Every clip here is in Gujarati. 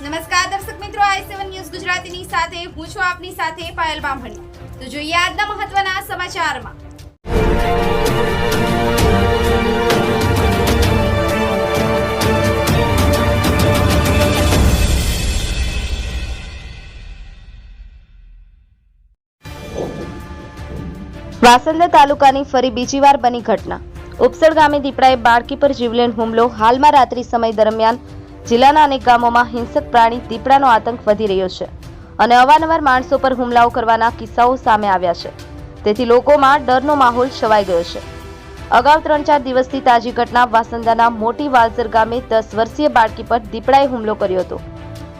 નમસ્કાર દર્શક મિત્રો, આઈ સેવન ન્યૂઝ ગુજરાતીની સાથે, હું છું આપની સાથે પાયલ બામણી. તો જોઈએ આજના મહત્વના સમાચારમાં. વાસંદા તાલુકાની ફરી બીજી વાર બની ઘટના. ઉપસળ ગામે દીપડાએ બાળકી પર જીવલેણ હુમલો. હાલમાં રાત્રિ સમય દરમિયાન જિલ્લાના અનેક ગામોમાં હિંસક પ્રાણી, દીપડાનો આતંક વધી રહ્યો છે અને અવારનવાર માણસો પર હુમલાઓ કરવાના કિસ્સાઓ સામે આવ્યા છે. તેથી લોકોમાં ડરનો માહોલ છવાઈ ગયો છે. અગાઉ ત્રણ ચાર દિવસથી તાજી ઘટના વાસંદાના મોટી વાલસર ગામે દસ વર્ષીય બાળકી પર દીપડાએ હુમલો કર્યો હતો.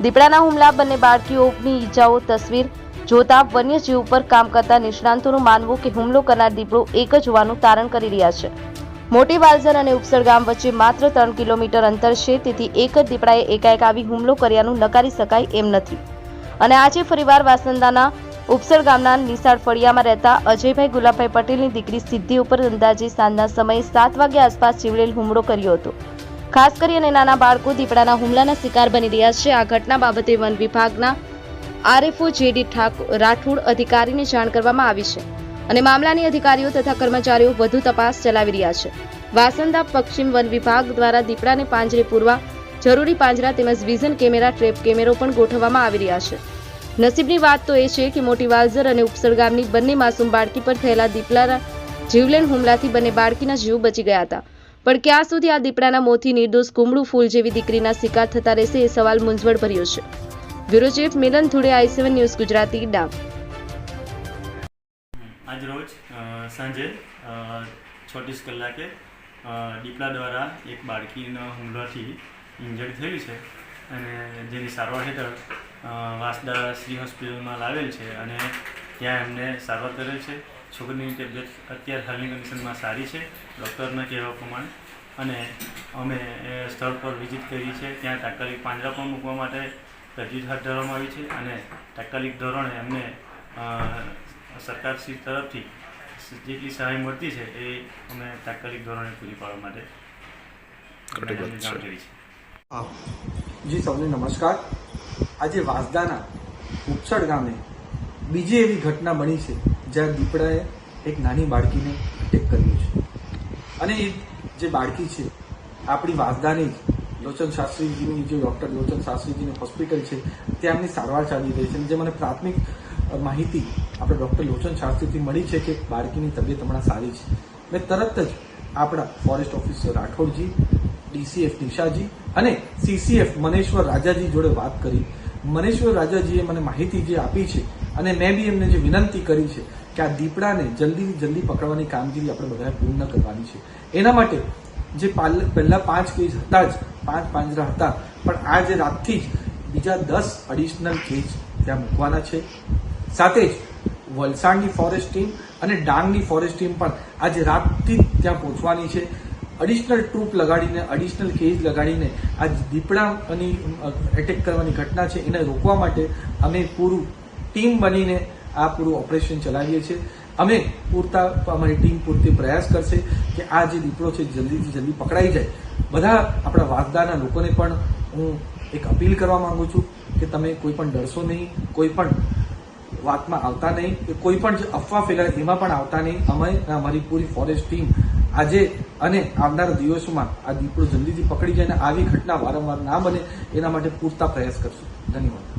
દીપડાના હુમલા બંને બાળકીઓની ઈજાઓ, તસવીર જોતા વન્યજીવ ઉપર કામ કરતા નિષ્ણાંતોનું માનવું કે હુમલો કરનાર દીપડો એક જ હોવાનું તારણ કરી રહ્યા છે. મોટી વાલઝર અને ઉપસર ગામ વચ્ચે માત્ર ત્રણ કિલોમીટર અંતર છે, તેથી એક જ દીપડાએ એકાએક આવી હુમલો કર્યાનું નકારી શકાય એમ નથી. અને આજે ફરીવાર વાસંદાના ઉપસર ગામના નિશાળ ફળિયામાં રહેતા અજયભાઈ ગુલાબભાઈ પટેલની દીકરી સિદ્ધિ ઉપર અંદાજે સાંજના સમયે સાત વાગ્યા આસપાસ ચીવડેલ હુમલો કર્યો હતો. ખાસ કરીને નાના બાળકો દીપડાના હુમલાના શિકાર બની રહ્યા છે. આ ઘટના બાબતે વન વિભાગના આરએફઓ જેડી રાઠોડ અધિકારીને જાણ કરવામાં આવી છે. અને મામલાની અધિકારીઓ તથા કર્મચારીઓ વધુ તપાસ ચલાવી રહ્યા છે. વાસંદા પશ્ચિમ વન વિભાગ દ્વારા દીપડાને પાંજરે પૂરવા, જરૂરી પાંજરા તેમજ વિઝન કેમેરા, ટ્રેપ કેમેરો પણ ગોઠવવામાં આવી રહ્યા છે. નસીબની વાત તો એ છે કે મોટી વાલઝર અને ઉપસર ગામની બંને માસૂમ બાળકી પર થયેલા દીપડાના જીવલેણ હુમલાથી બંને બાળકીના જીવ બચી ગયા હતા. પણ ક્યાં સુધી આ દીપડાના મોથી નિર્દોષ કુમળું ફૂલ જેવી દીકરીના શિકાર થતા રહેશે એ સવાલ મૂંઝવણ ભર્યો છે. Bureau chief Milan Thude I News Gujarati Dang આજ રોજ સાંજે છત્રીસ કલાકે દીપડા દ્વારા એક બાળકીના હુમલાથી ઇન્જર્ડ થયેલી છે અને જેની સારવાર હેઠળ વાસદા શ્રી હોસ્પિટલમાં લાવેલ છે અને ત્યાં એમને સારવાર કરેલ છે. છોકરીની તબિયત અત્યારે હાલની કન્ડિશનમાં સારી છે, ડૉક્ટરના કહેવા પ્રમાણે. અને અમે એ સ્થળ પર વિઝિટ કરી છે ત્યાં તાત્કાલિક પાંજરા પણ મૂકવા માટે તજવીજ હાથ ધરવામાં આવી છે અને તાત્કાલિક ધોરણે એમને સરકારશ્રી તરફથી જેટલી સહાય મળતી છે એ અમે તાત્કાલિક ધોરણે પૂરી પાડવા માટે જી સૌને નમસ્કાર. આજે વાસદાના ઉપસડ ગામે બીજી એવી ઘટના બની છે જ્યાં દીપડાએ એક નાની બાળકીને અટેક કર્યું છે. અને એ જે બાળકી છે આપણી વાસદાની જ લોચન શાસ્ત્રીજીની જે ડૉક્ટર લોચન શાસ્ત્રીજીની હોસ્પિટલ છે ત્યાં સારવાર ચાલી રહી છે. જે મને પ્રાથમિક માહિતી આપણે ડૉક્ટર લોચન શાસ્ત્રીથી મળી છે કે બાળકીની તબિયત હમણાં સારી છે. મેં તરત જ આપણા forest officer Rathodji, DCF Nishaji અને સીસીએફ મનેશ્વર રાજાજી જોડે વાત કરી. મનેશ્વર રાજાજીએ મને માહિતી જે આપી છે અને મેં બી એમને જે વિનંતી કરી છે કે આ દીપડાને જલ્દીથી જલ્દી પકડવાની કામગીરી આપણે બધાએ પૂર્ણ કરવાની છે. એના માટે જે પહેલા પાંચ કેસ હતા જ, પાંચ પાંજરા હતા. પણ આજે રાતથી જ બીજા દસ એડિશનલ કેજ ત્યાં મૂકવાના છે. સાથે જ વલસાડની ફોરેસ્ટ ટીમ અને ડાંગની ફોરેસ્ટ ટીમ પણ આજે રાતથી જ ત્યાં પહોંચવાની છે. અડિશનલ ટ્રૂપ લગાડીને અડિશનલ કેજ લગાડીને આ દીપડાની એટેક કરવાની ઘટના છે. એને રોકવા માટે અમે પૂરું ટીમ બનીને આ પૂરું ઓપરેશન ચલાવીએ છીએ. અમે પૂરતા, અમારી ટીમ પૂરતી પ્રયાસ કરશે કે આ જે દીપડો છે જલ્દીથી જલ્દી પકડાઈ જાય. બધા આપણા વાસદાના લોકોને પણ હું એક અપીલ કરવા માંગુ છું કે તમે કોઈ પણ ડરશો નહીં, કોઈ પણ વાતમાં આવતા નહીં, કે કોઈ પણ જે અફવા ફેલાય એમાં પણ આવતા નહીં. અમે અમારી પૂરી ફોરેસ્ટ ટીમ આજે અને આવનારા દિવસોમાં આ દીપડો જલ્દીથી પકડી જાય અને આવી ઘટના વારંવાર ના બને, એના માટે પૂરતા પ્રયાસ કરશું. ધન્યવાદ.